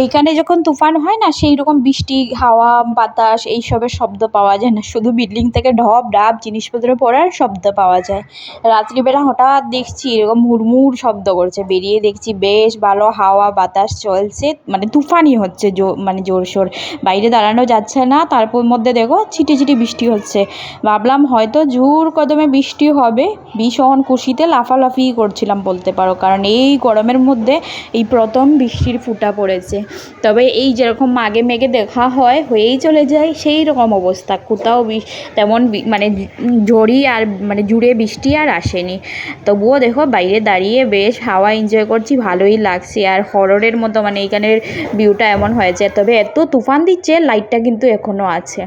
এইখানে যখন তুফান হয় না সেই রকম বৃষ্টি, হাওয়া, বাতাস, এইসবের শব্দ পাওয়া যায় না। শুধু বিল্ডিং থেকে ঢপ ডাব জিনিসপত্র পড়ার শব্দ পাওয়া যায়। রাত্রিবেলা হঠাৎ দেখছি এরকম হুড়মুড় শব্দ করছে। বেরিয়ে দেখছি বেশ ভালো হাওয়া, বাতাস চলছে। মানে তুফানই হচ্ছে জো মানে জোরসোর বাইরে দাঁড়ানো যাচ্ছে না। তারপর মধ্যে দেখো ছিটি ছিটি বৃষ্টি হচ্ছে। ভাবলাম হয়তো জোর কদমে বৃষ্টি হবে। ভীষণ খুশিতে লাফালাফি করছিলাম বলতে পারো। কারণ এই গরমের মধ্যে এই প্রথম বৃষ্টির ফুটা পড়েছে। তবে এই যেরকম মাগে মেঘে দেখা হয়, হয়েই চলে যায়, সেই রকম অবস্থা। কোথাও তেমন মানে ঝড়ি আর মানে জুড়ে বৃষ্টি আর আসেনি। তবুও দেখো বাইরে দাঁড়িয়ে বেশ হাওয়া এনজয় করছি, ভালোই লাগছে। আর হররের মতো মানে এইখানের ভিউটা এমন হয়েছে। তবে এত তুফান দিচ্ছে লাইটটা কিন্তু এখনও আছে।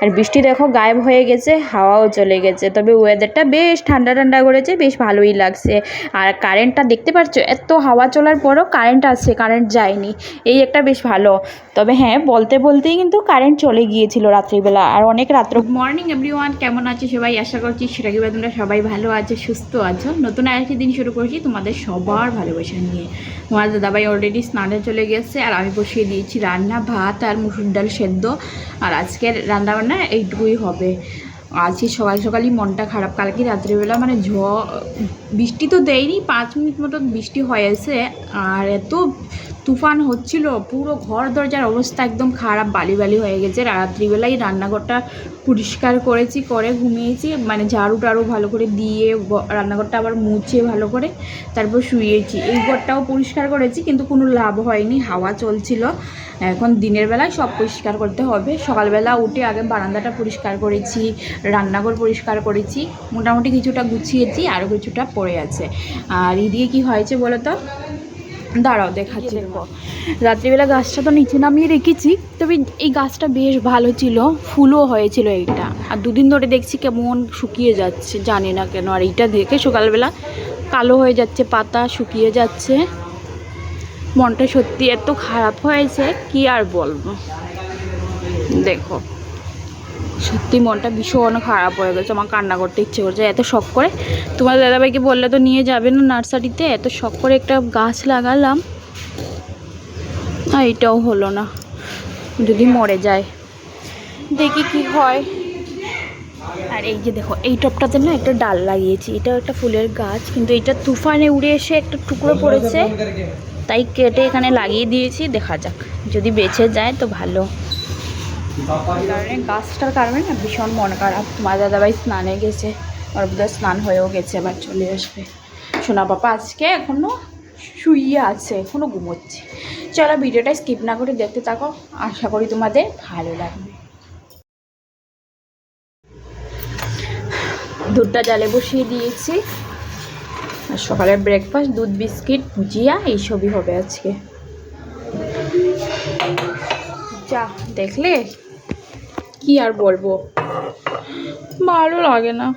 আর বৃষ্টি দেখো গায়েব হয়ে গেছে, হাওয়াও চলে গেছে। তবে ওয়েদারটা বেশ ঠান্ডা ঠান্ডা করেছে, বেশ ভালোই লাগছে। আর কারেন্টটা দেখতে পাচ্ছ এত হাওয়া চলার পরও কারেন্ট আছে কারেন্ট যায়নি। এই একটা বেশ ভালো। তবে হ্যাঁ বলতে বলতেই কিন্তু কারেন্ট চলে গিয়েছিল রাত্রিবেলা আর অনেক রাত্র মর্নিং এভরিওয়ান কেমন আছে সবাই? আশা করছি সেটা কি তোমরা সবাই ভালো আছো, সুস্থ আছো। নতুন আরেকটি দিন শুরু করছি তোমাদের সবার ভালোবাসা নিয়ে। তোমার দাদাভাই অলরেডি স্নানে চলে গেছে আর আমি বসিয়ে দিয়েছি রান্না, ভাত আর মুসুর ডাল সেদ্ধ। আর আজকের রান্নাবান্না এইটুকুই হবে। আজকে সকাল সকালই মনটা খারাপ। কালকে রাত্রিবেলা মানে ঝ, বৃষ্টি তো দেয়নি, পাঁচ মিনিট মতো বৃষ্টি হয়েছে। আর এত তুফান হচ্ছিল, পুরো ঘর দরজার অবস্থা একদম খারাপ বালি বালি হয়ে গেছে। রাত্রিবেলায় রান্নাঘরটা পরিষ্কার করেছি, করে ঘুমিয়েছি মানে ঝাড়ু টাড়ু ভালো করে দিয়ে রান্নাঘরটা আবার মুছে ভালো করে তারপর শুয়েছি। এই ঘরটাও পরিষ্কার করেছি, কিন্তু কোনো লাভ হয়নি, হাওয়া চলছিল। এখন দিনের বেলায় সব পরিষ্কার করতে হবে। সকালবেলা উঠে আগে বারান্দাটা পরিষ্কার করেছি, রান্নাঘর পরিষ্কার করেছি, মোটামুটি কিছুটা গুছিয়েছি, আরও কিছুটা পড়ে আছে। আর এদিকে কি হয়েছে বলো তো দাঁড়াও, দেখাচ্ছি। দেখো রাত্রিবেলা গাছটা তো নিচে নামিয়ে রেখেছি, তবে এই গাছটা বেশ ভালো ছিল, ফুলও হয়েছিল এইটা। আর দুদিন ধরে দেখছি কেমন শুকিয়ে যাচ্ছে, জানি না কেন। আর এইটা দেখে সকালবেলা কালো হয়ে যাচ্ছে, পাতা শুকিয়ে যাচ্ছে। মনটা সত্যি এত খারাপ হয়েছে, কি আর বলব? দেখো। সত্যি মনটা ভীষণ খারাপ হয়ে গেছে, আমার কান্না করতে ইচ্ছে করছে, এত শখ করে। তোমার দাদাভাইকে বললে তো নিয়ে যাবে না নার্সারিতে, এত শখ করে একটা গাছ লাগালাম। আর এটাও হলো না, যদি মরে যায়। দেখি কি হয়। আর এই যে দেখো, এই টপটাতে না একটা ডাল লাগিয়েছি, এটাও একটা ফুলের গাছ, কিন্তু এটা তুফানে উড়ে এসে একটা টুকরো পড়েছে। তাই কেটে এখানে লাগিয়ে দিয়েছি, দেখা যাক, যদি বেঁচে যায় তো ভালো। কারণে গাছটার কারণে না ভীষণ মন খারাপ। তোমার দাদাভাই স্নানে গেছে, ওর বোধহয় স্নান হয়েও গেছে আবার চলে আসবে। সোনা পাপা আজকে এখনও শুইয়ে আছে এখনও ঘুমোচ্ছে। চলো ভিডিওটা স্কিপ না করে দেখতে থাকো, আশা করি তোমাদের ভালো লাগবে। দুধটা জালে বসিয়ে দিয়েছি। আর সকালের ব্রেকফাস্ট দুধ, বিস্কিট, ভুজিয়া, এইসবই হবে আজকে। যা দেখলে? কি আর বলব? ভালো লাগে না।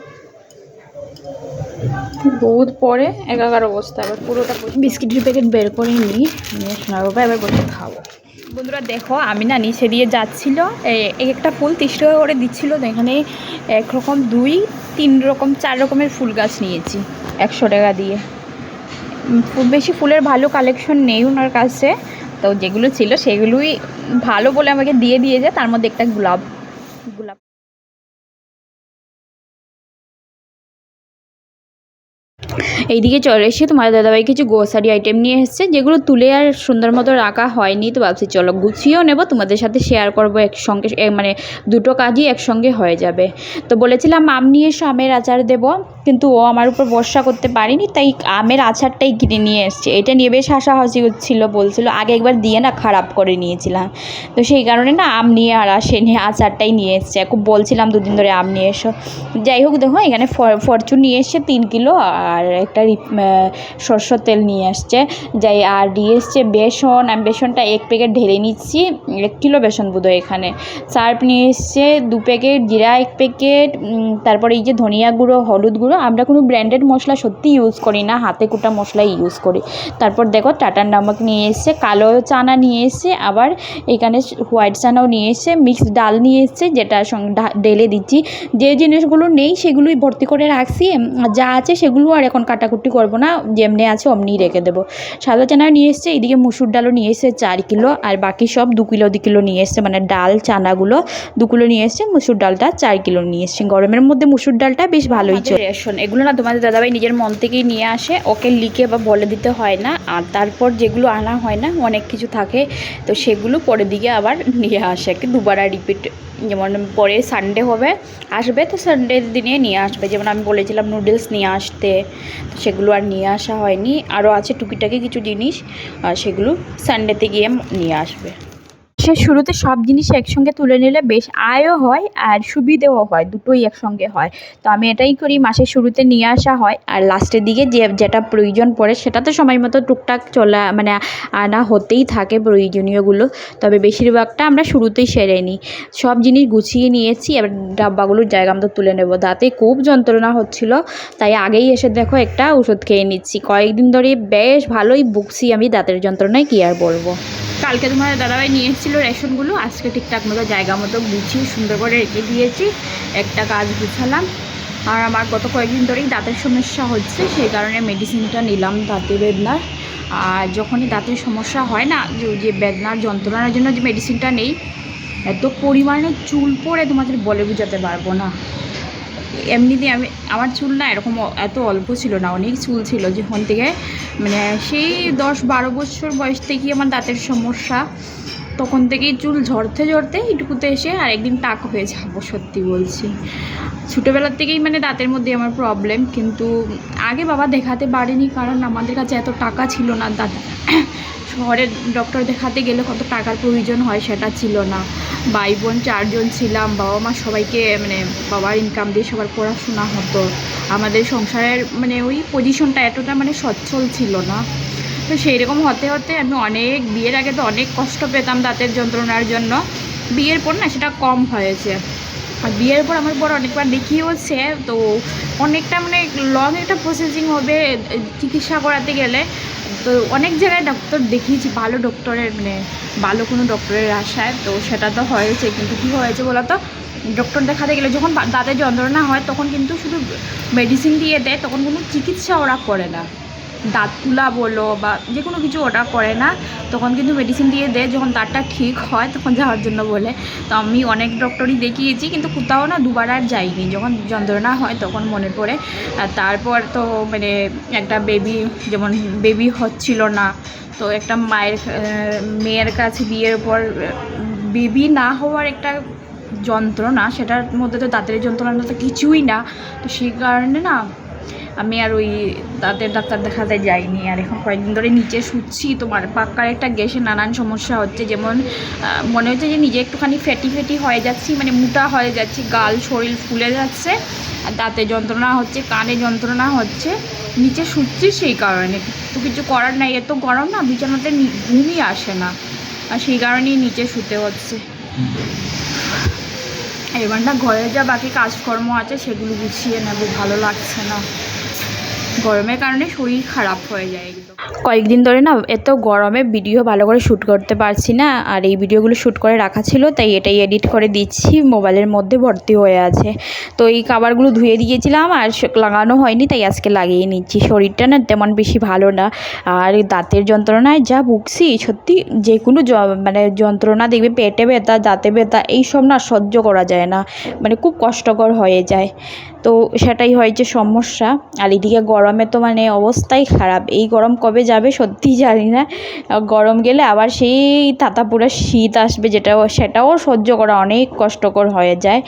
দুধ পরে একাকার অবস্থা এবার পুরোটা বিস্কিটের প্যাকেট বের করে নিই নিয়ে শোনা বাবা এবার বসে খাব। বন্ধুরা দেখো আমি না নিচে দিয়ে যাচ্ছিল এক একটা ফুল তিরিশ টাকা করে দিচ্ছিল তো এখানে একরকম দুই তিন রকম চার রকমের ফুল গাছ নিয়েছি একশো টাকা দিয়ে। খুব বেশি ফুলের ভালো কালেকশন নেই ওনার কাছে। তো যেগুলো ছিল সেগুলোই ভালো বলে আমাকে দিয়ে দিয়ে যায় তার মধ্যে একটা গোলাপ গোলাপ এইদিকে চলে এসে তোমার দাদাভাই কিছু গ্রোসারি আইটেম নিয়ে এসেছে, যেগুলো তুলে আর সুন্দর মতো রাখা হয়নি। তো ভাবছি, চলো গুছিয়েও নেব, তোমাদের সাথে শেয়ার করব একসঙ্গে মানে দুটো কাজই একসঙ্গে হয়ে যাবে। তো বলেছিলাম, আম নিয়ে এসো, আমের আচার দেবো, কিন্তু ও আমার উপর ভরসা করতে পারিনি, তাই আমের আচারটাই কিনে নিয়ে এসছে। এটা নিয়ে বেশ হাসাহাসি হচ্ছিল, বলছিল, আগে একবার দিয়ে না, খারাপ করে নিয়েছিলাম। তো সেই কারণে না, আম নিয়ে আর আসেনি, আচারটাই নিয়ে এসছে। খুব বলছিলাম, দুদিন ধরে আম নিয়ে এসো। যাই হোক, দেখো, এখানে ফর- ফরচুন নিয়ে এসছে, তিন কিলো, আর একটা আহ, সরষের তেল নিয়ে আসছে। যাই আর দিয়ে এসছে বেসন আমি বেসনটা এক প্যাকেট ঢেলে নিচ্ছি এক কিলো বেসন বোধ এখানে। সার্ফ নিয়ে এসছে দু প্যাকেট জিরা এক প্যাকেট তারপরে এই যে ধনিয়া গুঁড়ো হলুদ গুঁড়ো আমরা কোনো ব্র্যান্ডেড মশলা সত্যি ইউজ করি না হাতে কুটা মশলাই ইউজ করি। তারপর দেখো টাটার নামক নিয়ে এসছে কালো চানা নিয়ে এসছে আবার এখানে হোয়াইট চানাও নিয়ে এসছে মিক্সড ডাল নিয়ে এসছে যেটা সঙ্গে ঢেলে দিচ্ছি। যে জিনিসগুলো নেই সেগুলোই ভর্তি করে রাখছি যা আছে সেগুলো আর এখন কাটাকুটি করব না যেমনি আছে অমনি রেখে দেবো। সাদা চানা নিয়ে এসছে এদিকে মুসুর ডালও নিয়ে এসছে চার কিলো আর বাকি সব দু কিলো দু কিলো নিয়ে এসছে মানে ডাল চানাগুলো দু কিলো নিয়ে এসছে মুসুর ডালটা চার কিলো নিয়ে এসছে। গরমের মধ্যে মুসুর ডালটা বেশ ভালোই চলে। রেশন এগুলো না তোমাদের দাদাভাই নিজের মন থেকেই নিয়ে আসে ওকে লিখে বা বলে দিতে হয় না আর তারপর যেগুলো আনা হয় না অনেক কিছু থাকে তো সেগুলো পরের দিকে আবার নিয়ে আসে দুবার রিপিট যেমন পরে সানডে হবে, আসবে তো সানডের দিনে নিয়ে আসবে। যেমন আমি বলেছিলাম নুডলস নিয়ে আসতে সেগুলো আর নিয়ে আসা হয়নি। আরও আছে টুকিটাকি কিছু জিনিস সেগুলো সানডেতে গিয়ে নিয়ে আসবে। সে শুরুতে সব জিনিস একসঙ্গে তুলে নিলে বেশ আয়ও হয় আর সুবিধেও হয়, দুটোই একসঙ্গে হয়। তো আমি এটাই করি, মাসের শুরুতে নিয়ে আসা হয় আর লাস্টের দিকে যে, যেটা প্রয়োজন পড়ে সেটা তো সময় মতো টুকটাক চলা মানে আনা হতেই থাকে প্রয়োজনীয়গুলো। তবে বেশিরভাগটা আমরা শুরুতেই সেরে নিই। সব জিনিস গুছিয়ে নিয়েছি, এবার ডাব্বাগুলোর জায়গা মতো তুলে নেব। দাঁতে খুব যন্ত্রণা হচ্ছিল, তাই আগেই এসে দেখো একটা ওষুধ খেয়ে নিচ্ছি। কয়েকদিন ধরে বেশ ভালোই বুকছি আমি দাঁতের যন্ত্রণায়, কী আর বলব। কালকে তোমার দাদাভাই নিয়ে এসেছিল রেশনগুলো, আজকে ঠিকঠাক মতো জায়গা মতো গুছিয়ে সুন্দর করে রেখে দিয়েছি। একটা কাজ গুছালাম। আর আমার গত কয়েকদিন ধরেই দাঁতের সমস্যা হচ্ছে, সেই কারণে মেডিসিনটা নিলাম দাঁতে বেদনার। আর যখনই দাঁতের সমস্যা হয় না, যে বেদনার যন্ত্রণার জন্য যে মেডিসিনটা নেই, এত পরিমাণে চুল পড়ে তোমাদের বলে বোঝাতে পারব না। এমনিতে আমি, আমার চুল না এরকম এত অল্প ছিল না, অনেক চুল ছিল যখন থেকে। মানে সেই দশ বারো বছর বয়স থেকেই আমার দাঁতের সমস্যা। তখন থেকেই চুল ঝরতে ঝরতে এটুকুতে এসে আর একদিন টাক হয়ে যাব, সত্যি বলছি। ছোটোবেলার থেকেই মানে দাঁতের মধ্যে আমার প্রবলেম কিন্তু আগে বাবা দেখাতে পারেনি, কারণ আমাদের কাছে এত টাকা ছিল না। দাঁত, শহরের ডক্টর দেখাতে গেলে কত টাকার প্রয়োজন হয় সেটা ছিল না। ভাই বোন চারজন ছিলাম, বাবা মা সবাইকে মানে বাবার ইনকাম দিয়ে সবার পড়াশোনা হতো। আমাদের সংসারের মানে ওই পজিশনটা এতটা মানে সচ্ছল ছিল না। তো সেই রকম হতে হতে আমি অনেক, বিয়ের আগে তো অনেক কষ্ট পেতাম দাঁতের যন্ত্রণার জন্য। বিয়ের পর না সেটা কম হয়েছে। আর বিয়ের পর আমার পর অনেকবার দেখিয়েওছে, তো অনেকটা মানে লং একটা প্রসেসিং হবে চিকিৎসা করাতে গেলে। তো অনেক জায়গায় ডক্টর দেখিয়েছি, ভালো ডক্টরের মানে ভালো কোনো ডক্টরের আশায়। তো সেটা তো হয়েছে, কিন্তু কী হয়েছে বলো তো ডক্টর দেখাতে গেলে যখন দাঁতের যন্ত্রণা হয়, তখন কিন্তু শুধু মেডিসিন দিয়ে দেয়, তখন কোনো চিকিৎসা ওরা করে না। দাঁত তুলা বলো বা যে কোনো কিছু ওটা করে না, তখন কিন্তু মেডিসিন দিয়ে দেয়, যখন দাঁতটা ঠিক হয় তখন যাওয়ার জন্য বলে। তো আমি অনেক ডক্টরই দেখিয়েছি, কিন্তু কোথাও না দুবার আর যাইনি। যখন যন্ত্রণা হয় তখন মনে পড়ে। তারপর তো মানে একটা বেবি যেমন বেবি হচ্ছিল না, তো একটা মায়ের মেয়ের কাছে বিয়ের পর বেবি না হওয়ার একটা যন্ত্রণা, সেটার মধ্যে তো দাঁতের যন্ত্রণা তো কিছুই না। তো সেই কারণে না আমি আর ওই দাঁতের ডাক্তার দেখাতে যাইনি। আর এখন কয়েকদিন ধরে নিচে শুচ্ছি তোমার। পাক্কার একটা গ্যাসে নানান সমস্যা হচ্ছে। যেমন মনে হচ্ছে যে নিজে একটুখানি ফ্যাটি ফেটি হয়ে যাচ্ছি মানে মোটা হয়ে যাচ্ছি। গাল, শরীর ফুলে যাচ্ছে। আর দাঁতে যন্ত্রণা হচ্ছে, কানে যন্ত্রণা হচ্ছে। নিচে শুচ্ছি সেই কারণে। তো কিছু করার নাই। এত গরম না, বিছানাতে ঘুমই আসে না। আর সেই কারণেই নিচে শুতে হচ্ছে। এবার না ঘরে যা বাকি কাজকর্ম আছে, সেগুলো গুছিয়ে নেব। ভালো লাগছে না। গরমের কারণে শরীর খারাপ হয়ে যায় কয়েকদিন ধরে না এত গরমে ভিডিও ভালো করে শ্যুট করতে পারছি না, আর এই ভিডিওগুলো শ্যুট করে রাখা ছিল, তাই এটাই এডিট করে দিচ্ছি মোবাইলের মধ্যে ভর্তি হয়ে আছে। তো এই খাবারগুলো ধুয়ে দিয়েছিলাম, আর লাগানো হয়নি, তাই আজকে লাগিয়ে নিচ্ছি। শরীরটা না তেমন বেশি ভালো না, আর দাঁতের যন্ত্রণায় যা ভুগছি, সত্যি যে কোনো মানে যন্ত্রণা দেখবে, পেটে ব্যথা, দাঁতে ব্যথা, এইসব না সহ্য করা যায় না মানে খুব কষ্টকর হয়ে যায়। তো সেটাই হয়েছে সমস্যা। আর এদিকে গরমে তো মানে অবস্থাই খারাপ। এই গরম কবে যাবে সত্যি জানি না। গরম গেলে আবার সেই তাতাপুরা শীত আসবে যেটা সেটাও সহ্য করা অনেক কষ্টকর হয়ে যায়।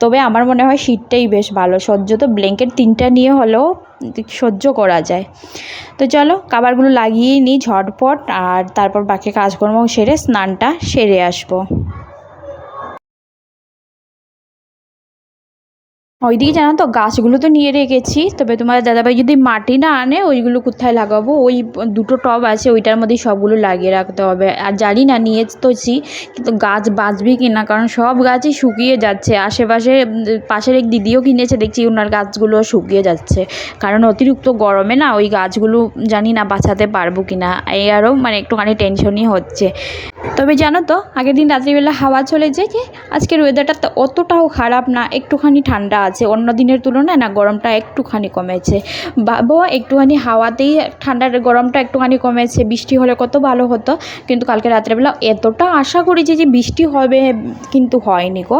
তবে আমার মনে হয় শীতটাই বেশ ভালো। সহ্য তো ব্ল্যাঙ্কেট তিনটা নিয়ে হলেও সহ্য করা যায়। তো চলো, খাবারগুলো লাগিয়ে নিই ঝটপট। আর তারপর বাকি কাজকর্ম সেরে স্নানটা সেরে আসব। ওইদিকে জানো তো, গাছগুলো তো নিয়ে রেখেছি। তবে তোমার দাদাভাই যদি মাটি না আনে, ওইগুলো কোথায় লাগাবো? ওই দুটো টব আছে, ওইটার মধ্যেই সবগুলো লাগিয়ে রাখতে হবে। আর জানি না নিয়ে তোছি কিন্তু গাছ বাঁচবে কি না কারণ সব গাছই শুকিয়ে যাচ্ছে। আশেপাশে, পাশের এক দিদিও কিনেছে, দেখছি ওনার গাছগুলো শুকিয়ে যাচ্ছে। কারণ অতিরিক্ত গরমে না, ওই গাছগুলো জানি না বাঁচাতে পারব কি না এই আরও মানে একটুখানি টেনশনই হচ্ছে। তবে জানো তো, আগের দিন রাত্রিবেলা হাওয়া চলে যে আজকের ওয়েদারটা তো অতটাও খারাপ না, একটুখানি ঠান্ডা আছে। অন্য দিনের তুলনায় না গরমটা একটুখানি কমেছে। ভাবো, একটুখানি হাওয়াতেই ঠান্ডার গরমটা একটুখানি কমেছে। বৃষ্টি হলে কত ভালো হতো। কিন্তু কালকে রাত্রেবেলা এতটা আশা করেছি যে বৃষ্টি হবে, কিন্তু হয়নি গো।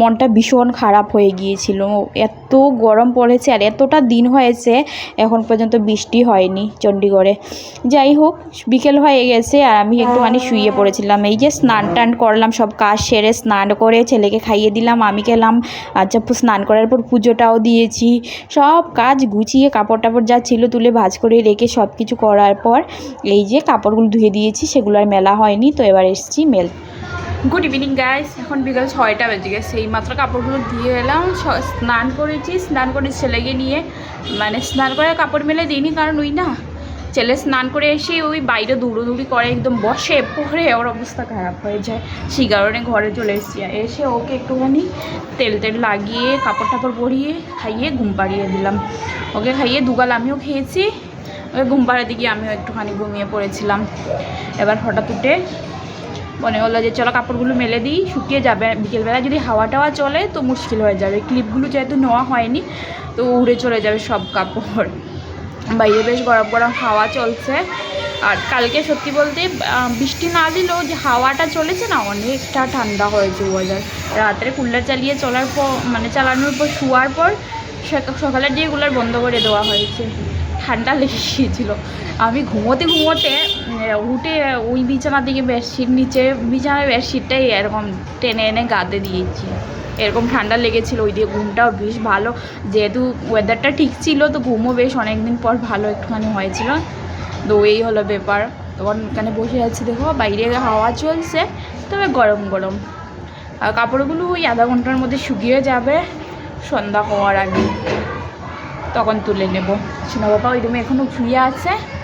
মনটা ভীষণ খারাপ হয়ে গিয়েছিল। এত গরম পড়েছে আর এতটা দিন হয়েছে, এখন পর্যন্ত বৃষ্টি হয়নি চণ্ডীগড়ে। যাই হোক, বিকেল হয়ে গেছে আর আমি একটুখানি শুয়ে পড়েছিলাম। এই যে স্নান টান করলাম, সব কাজ সেরে স্নান করে ছেলেকে খাইয়ে দিলাম, আমি খেলাম আচ্ছা স্নান করার পর পুজোটাও দিয়েছি। সব কাজ গুছিয়ে কাপড় টাপড় যা ছিল তুলে ভাজ করে রেখে সব কিছু করার পর এই যে কাপড়গুলো ধুয়ে দিয়েছি, সেগুলো আর মেলা হয়নি, তো এবার এসেছি মেল গুড ইভিনিং গাইস এখন বিকাল ছয়টা বেজে গেছে। এই মাত্র কাপড়গুলো দিয়ে এলাম স্নান করেছি, স্নান করে ছেলেকে নিয়ে মানে স্নান করে কাপড় মেলে দিইনি, কারণ ওই না, ছেলে স্নান করে এসে ওই বাইরে দৌড়োদৌড়ি করে, একদম বসে পরে ওর অবস্থা খারাপ হয়ে যায়। সেই কারণে ঘরে চলে এসেছি। এসে ওকে একটুখানি তেল তেল লাগিয়ে, কাপড় টাপড় পরিয়ে, খাইয়ে ঘুম পাড়িয়ে দিলাম। ওকে খাইয়ে দুগাল আমিও খেয়েছি। ওকে ঘুম পাড়াতে গিয়ে আমিও একটুখানি ঘুমিয়ে পড়েছিলাম। এবার হঠাৎ উঠে মনে হলো যে চলো কাপড়গুলো মেলে দিই, শুকিয়ে যাবে। বিকেলবেলা যদি হাওয়া টাওয়া চলে তো মুশকিল হয়ে যাবে। ক্লিপগুলো যেহেতু নেওয়া হয়নি, তো উড়ে চলে যাবে সব কাপড়। বাইরে বেশ গরম গরম হাওয়া চলছে। আর কালকে সত্যি বলতে বৃষ্টি না দিলেও যে হাওয়াটা চলেছে না, অনেকটা ঠান্ডা হয়েছে ওয়েদার। রাত্রে কুলার চালিয়ে চলার পর মানে চালানোর পর, শোয়ার পর সক- সকালের দিয়ে কুলার বন্ধ করে দেওয়া হয়েছে। ঠান্ডা লেগে গিয়েছিল। আমি ঘুমোতে ঘুমোতে উঠে ওই বিছানা থেকে বেডশিট, নিচে বিছানার বেডশিটটাই এরকম টেনে এনে গাতে দিয়েছি। এরকম ঠান্ডা লেগেছিলো, ওই দিয়ে ঘুমটাও বেশ ভালো। যেহেতু ওয়েদারটা ঠিক ছিল, তো ঘুমও বেশ অনেক দিন পর ভালো একটুখানি হয়েছিল। তো এই হলো ব্যাপার। তখন এখানে বসে আছি দেখো, বাইরে হাওয়া চলছে, তবে গরম গরম। আর কাপড়গুলো ওই আধা ঘণ্টার মধ্যে শুকিয়ে যাবে, সন্ধ্যা হওয়ার আগে। তখন তুলে নেব। সোনা বাবা ওই রুমে এখনও শুয়ে আছে।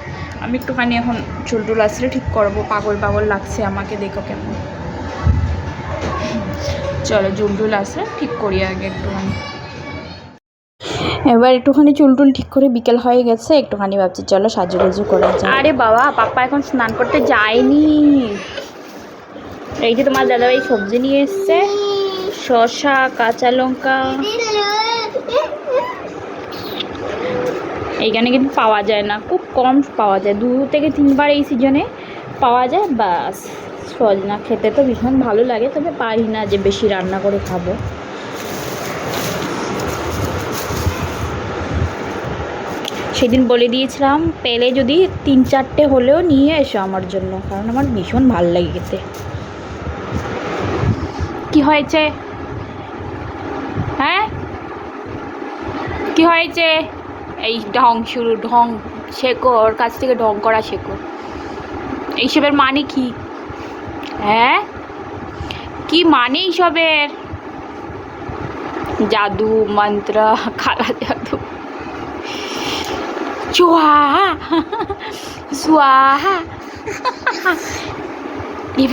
আমি একটুখানি এখন চুল টুল আসলে ঠিক করব, পাগল পাগল লাগছে আমাকে দেখো কেমন। চলো চুল টুল আসলে ঠিক করি আগে একটুখানি। এবার একটুখানি চুল টুল ঠিক করে বিকেল হয়ে গেছে, একটুখানি ভাবছি চলো সাজুগুজু করা যায় আরে বাবা পাপা এখন স্নান করতে যায়নি। এই যে তোমার দাদাভাই সবজি নিয়ে এসছে, শসা, কাঁচা লঙ্কা। এইখানে কিন্তু পাওয়া যায় না। খুব কম পাওয়া যায়। দু থেকে তিনবার এই সিজনে পাওয়া যায় বাস সজনা খেতে তো ভীষণ ভালো লাগে, তবে পারি না যে বেশি রান্না করে খাব। সেদিন বলে দিয়েছিলাম, পেলে যদি তিন চারটে হলেও নিয়ে এসো আমার জন্য, কারণ আমার ভীষণ ভালো লাগে খেতে। কি হয়েছে? হ্যাঁ? কি হয়েছে? এই ঢং শুরু, ঢং শেখো, ওর কাছ থেকে ঢং করা শেখো। এইসবের মানে কি? হ্যাঁ? কি মানে এইসবের? জাদু, মন্ত্র খালা জাদু। চুয়াহা সুয়াহা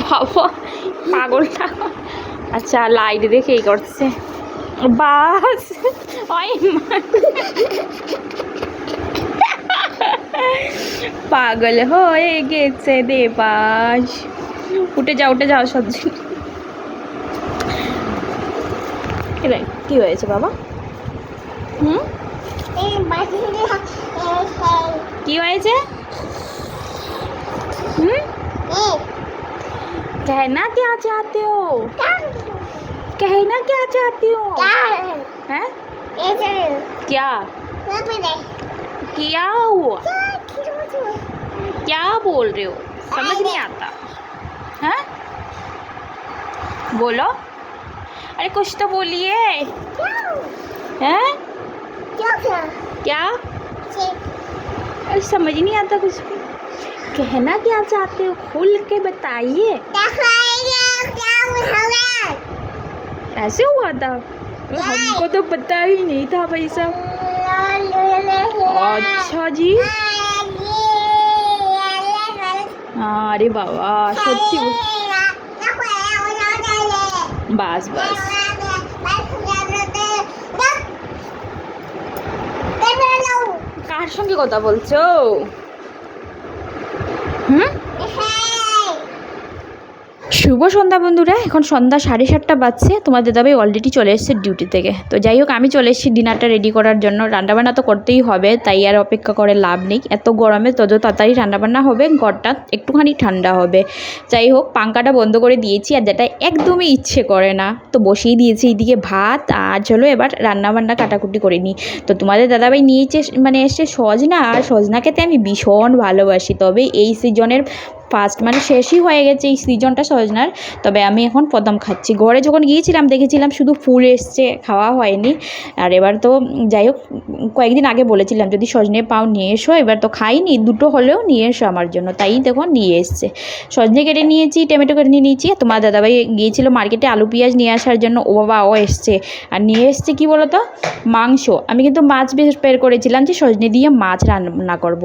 বাবা পাগলটা। আচ্ছা লাইট দেখে এই করছে। বাস ওই মা- পাগল হয়ে গেছে দেবাস উঠে যাও উঠে যাও সবজি এবার কি হয়েছে বাবা হুম কি হয়েছে হুম कहना क्या चाहते हो कहना क्या चाहती हूँ? हो? हैं? क्या? क्या हुआ? क्या बोल रहे हो? समझ नहीं आता। हैं? बोलो। अरे कुछ तो बोलिए। हैं? क्या अरे समझ नहीं आता कुछ भी। कहना क्या चाहते हो? खुल के बताइए। ऐसे हुआ था हमको तो पता ही नहीं था भाई साहब अच्छा जी আরে বাবা সত্যি বাস বাস কার সঙ্গে কথা বলছো হুম শুভ সন্ধ্যা বন্ধুরা, এখন সন্ধ্যা সাড়ে সাতটা বাজছে, তোমাদের দাবাই অলরেডি চলে এসেছে ডিউটি থেকে। তো যাই হোক, আমি চলে এসেছি ডিনারটা রেডি করার জন্য। রান্নাবান্না তো করতেই হবে, তাই আর অপেক্ষা করে লাভ নেই। এত গরমে তত তাড়াতাড়ি রান্নাবান্না হবে, ঘরটা একটুখানি ঠান্ডা হবে। যাই হোক পাঙ্খাটা বন্ধ করে দিয়েছি, আর যেটা একদমই ইচ্ছে করে না, তো বসিয়ে দিয়েছি এইদিকে ভাত আর চলো এবার রান্নাবান্না কাটাকুটি করে নিই। তো তোমাদের দাদাভাই নিয়েছে মানে এসছে সজনা, আর সজনা খেতে আমি ভীষণ ভালোবাসি, তবে এই সিজনের ফার্স্ট মানে শেষই হয়ে গেছে এই সিজনটা সজনার। তবে আমি এখন প্রথম খাচ্ছি। ঘরে যখন গিয়েছিলাম, দেখেছিলাম শুধু ফুল এসছে, খাওয়া হয়নি। আর এবার তো যাই হোক, কয়েকদিন আগে বলেছিলাম, যদি সজনে পাও নিয়ে এসো। এবার তো খাইনি, দুটো হলেও নিয়ে এসো আমার জন্য। তাই দেখো নিয়ে এসছে। সজনে কেটে নিয়েছি, টমেটো কেটে নিয়ে নিয়েছি। তোমার দাদাভাই গিয়েছিল মার্কেটে আলু পেঁয়াজ নিয়ে আসার জন্য। ও বাবা, ও এসছে। আর নিয়ে এসছে কি বলো তো মাংস। আমি কিন্তু মাছ বেশ বের করেছিলাম যে সজনে দিয়ে মাছ রান্না করব।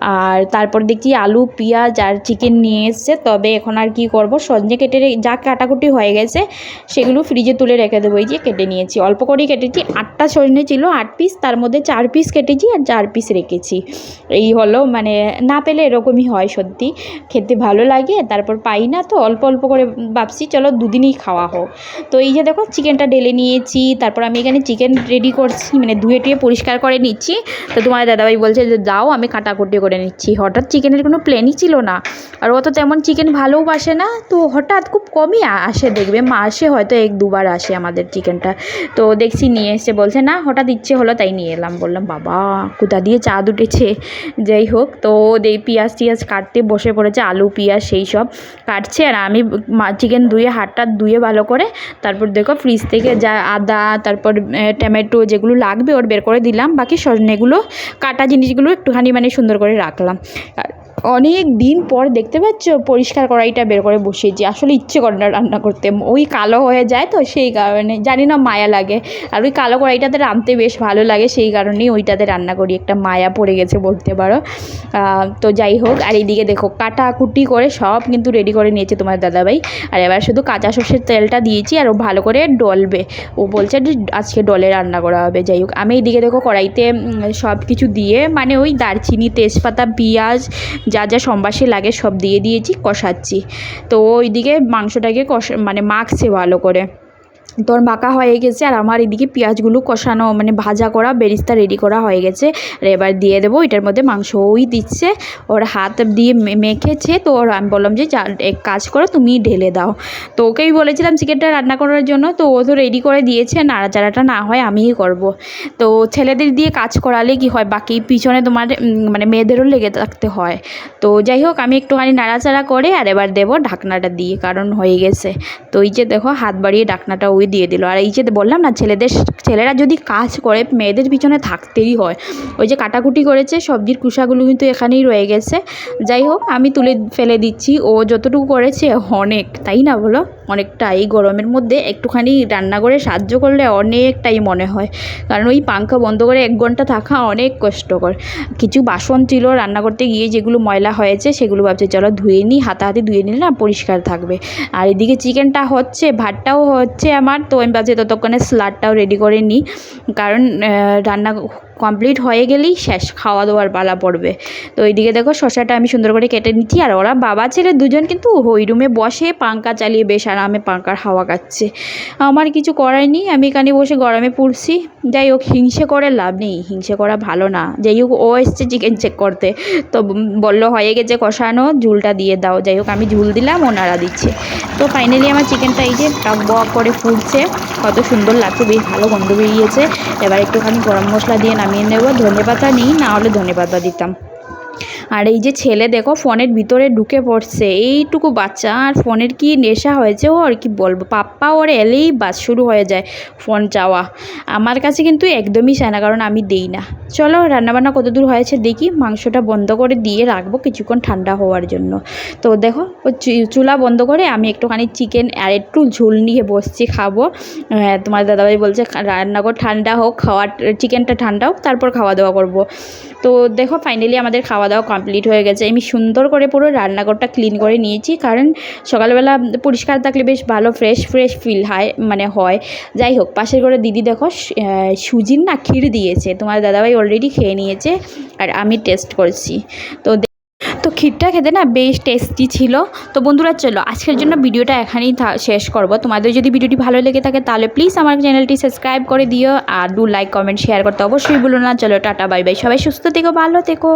আর তারপর দেখছি আলু, পেঁয়াজ আর নিয়ে এসছে। তবে এখন আর কি করব? সজনে কেটে যা কাটাকুটি হয়ে গেছে, সেগুলো ফ্রিজে তুলে রেখে দেবো। এই যে কেটে নিয়েছি। অল্প করেই কেটেছি। আটটা সজনে ছিল, আট পিস তার মধ্যে চার পিস কেটেছি আর চার পিস রেখেছি। এই হলো মানে না পেলে এরকমই হয় সত্যি। খেতে ভালো লাগে, তারপর পাই না তো অল্প অল্প করে ভাবছি, চলো দুদিনই খাওয়া হোক। তো এই যে দেখো চিকেনটা ঢেলে নিয়েছি। তারপর আমি এখানে চিকেন রেডি করছি মানে ধুয়ে টুয়ে পরিষ্কার করে নিচ্ছি। তো তোমার দাদাভাই বলছে যে দাও আমি কাটাকুটি করে নিচ্ছি। হঠাৎ চিকেনের কোনো প্ল্যানই ছিল না। আর ও তো তেমন চিকেন ভালোবাসে না, তো হঠাৎ খুব কমই আসে দেখবে। মাসে হয়তো এক দুবার আসে আমাদের চিকেনটা তো দেখছি নিয়ে এসে বলছে, না, হঠাৎ ইচ্ছে হলো তাই নিয়ে এলাম। বললাম, বাবা, কোথা দিয়ে চাঁদ উঠেছে? যাই হোক, তো দেই পেঁয়াজ টিয়াজ কাটতে বসে পড়েছে, আলু, পেঁয়াজ, সেই সব কাটছে। আর আমি চিকেন ধুয়ে, হাতটা ধুয়ে ভালো করে তারপর দেখো ফ্রিজ থেকে যা আদা, তারপর টমেটো যেগুলো লাগবে ওর বের করে দিলাম। বাকি সজনেগুলো, কাটা জিনিসগুলো একটুখানি মানে সুন্দর করে রাখলাম। অনেক দিন পর দেখতে পাচ্ছ, পরিষ্কার কড়াইটা বের করে বসিয়েছি। আসলে ইচ্ছে করে না রান্না করতে। ওই কালো হয়ে যায় তো সেই কারণে। জানি না মায়া লাগে। আর ওই কালো কড়াইটাতে রাঁধতে বেশ ভালো লাগে, সেই কারণেই ওইটাতে রান্না করি। একটা মায়া পড়ে গেছে বলতে পারো। তো যাই হোক, আর এইদিকে দেখো, কাটাকুটি করে সব কিন্তু রেডি করে নিয়েছে তোমার দাদাভাই। আর এবার শুধু কাঁচা সর্ষের তেলটা দিয়েছি, আর ও ভালো করে ডলবে। ও বলছে যে আজকে ডলে রান্না করা হবে। যাই হোক, আমি এইদিকে দেখো কড়াইতে সব কিছু দিয়ে মানে ওই দারচিনি, তেজপাতা, পেঁয়াজ যা যা সম্বাসে লাগে সব দিয়ে দিয়েছি, কষাচ্ছি। তো ওইদিকে মাংসটাকে কষা মানে মাখছে ভালো করে। তোর মাখা হয়ে গেছে আর আমার এদিকে পেঁয়াজগুলো কষানো মানে ভাজা করা, বেরিস্তা রেডি করা হয়ে গেছে। আর এবার দিয়ে দেবো, এটার মধ্যে মাংস ওই দিচ্ছে। ওর হাত দিয়ে মেখেছে তো ওর, আমি বললাম যে এক কাজ করো, তুমি ঢেলে দাও। তো ওকেই বলেছিলাম চিকেনটা রান্না করার জন্য, তো ও তো রেডি করে দিয়েছে, নাড়াচাড়াটা না হয় আমিই করব। তো ছেলেদের দিয়ে কাজ করালে কি হয়, বাকি পিছনে তোমার মানে মেয়েদেরও লেগে থাকতে হয়। তো যাই হোক, আমি একটুখানি নাড়াচাড়া করে আর এবার দেবো ঢাকনাটা দিয়ে, কারণ হয়ে গেছে। তো এই যে দেখো, হাত বাড়িয়ে ঢাকনাটা দিয়ে দিল। আর এই যে বললাম না, ছেলেদের, ছেলেরা যদি কাজ করে, মেয়েদের পিছনে থাকতেই হয়। ওই যে কাটাকুটি করেছে, সবজির কুসাগুলো কিন্তু এখানেই রয়ে গেছে। যাই হোক, আমি তুলে ফেলে দিচ্ছি। ও যতটুকু করেছে, অনেক, তাই না বলো? অনেকটা। এই গরমের মধ্যে একটুখানি রান্না করে সাহায্য করলে অনেকটাই মনে হয়। কারণ ওই পাঙ্খা বন্ধ করে এক ঘণ্টা থাকা অনেক কষ্টকর। কিছু বাসন ছিল রান্না করতে গিয়ে যেগুলো ময়লা হয়েছে, সেগুলো ভাবছে, চলো ধুয়ে নিই হাতাহাতি ধুয়ে নিলে না পরিষ্কার থাকবে। আর এদিকে চিকেনটা হচ্ছে, ভাতটাও হচ্ছে আমার তো আমি ভাবছি ততক্ষণে স্যালাডটাও রেডি করে নিই। কারণ রান্না কমপ্লিট হয়ে গেলেই শেষ খাওয়া দাওয়ার পালা পড়বে। তো এইদিকে দেখো শসাটা আমি সুন্দর করে কেটে নিচ্ছি আর ওরা বাবা, ছেলে দুজন কিন্তু ওই রুমে বসে পাঙ্খা চালিয়ে বেশ আরামে পাঙ্খার হাওয়া খাচ্ছে। আমার কিছু করার নেই, আমি এখানে বসে গরমে পুড়ছি। যাই হোক, হিংসে করে লাভ নেই, হিংসে করা ভালো না। যাই হোক, ও এসছে চিকেন চেক করতে। তো বলল, হয়ে গেছে, কষানো, ঝুলটা দিয়ে দাও। যাই হোক, আমি ঝুল দিলাম ও নাড়া দিচ্ছে। তো ফাইনালি আমার চিকেনটা এই যে টক বক করে ফুটছে কত সুন্দর লাগছে, বেশ ভালো গন্ধ বেরিয়েছে। এবার একটুখানি গরম মশলা দিয়ে নামিয়ে নেব। ধনে পাতা নেই না হলে ধনে পাতা দিতাম। আর এই যে ছেলে দেখো, ফোনের ভিতরে ঢুকে পড়ছে। এইটুকু বাচ্চা, আর ফোনের কি নেশা হয়েছে ও আর কি বলব? পাপ্পা ওর এলেই বাস শুরু হয়ে যায় ফোন চাওয়া। আমার কাছে কিন্তু একদমই চায় না, কারণ আমি দেই না। চলো, রান্নাবান্না কত দূর হয়েছে দেখি। মাংসটা বন্ধ করে দিয়ে রাখব কিছুক্ষণ ঠান্ডা হওয়ার জন্য। তো দেখো, ও চুলা বন্ধ করে আমি একটুখানি চিকেন আর একটু ঝোল নিয়ে বসছি, খাব। তোমার দাদাভাই বলছে রান্না কর, ঠান্ডা হোক, খাওয়ার, চিকেনটা ঠান্ডা হোক, তারপর খাওয়া দাওয়া করব। তো দেখো ফাইনালি আমাদের খাওয়া দাওয়া কমপ্লিট হয়ে গেছে। আমি সুন্দর করে পুরো রান্নাঘরটা ক্লিন করে নিয়েছি, কারণ সকালবেলা পরিষ্কার থাকলে বেশ ভালো ফ্রেশ ফ্রেশ ফিল হয় মানে হয়। যাই হোক, পাশের ঘরে দিদি দেখো সুজির না ক্ষীর দিয়েছে। তোমার দাদাভাই অলরেডি খেয়ে নিয়েছে, আর আমি টেস্ট করছি। তো তো ক্ষীরটা খেতে না বেশ টেস্টি ছিল। তো বন্ধুরা, চলো আজকের জন্য ভিডিওটা এখানেই শেষ করব। তোমাদের যদি ভিডিওটি ভালো লেগে থাকে, তাহলে প্লিজ আমার চ্যানেলটি সাবস্ক্রাইব করে দিও। আর দু লাইক কমেন্ট শেয়ার করতে অবশ্যই বলো না। চলো টাটা বাই বাই সবাই সুস্থ থেকো, ভালো থেকো।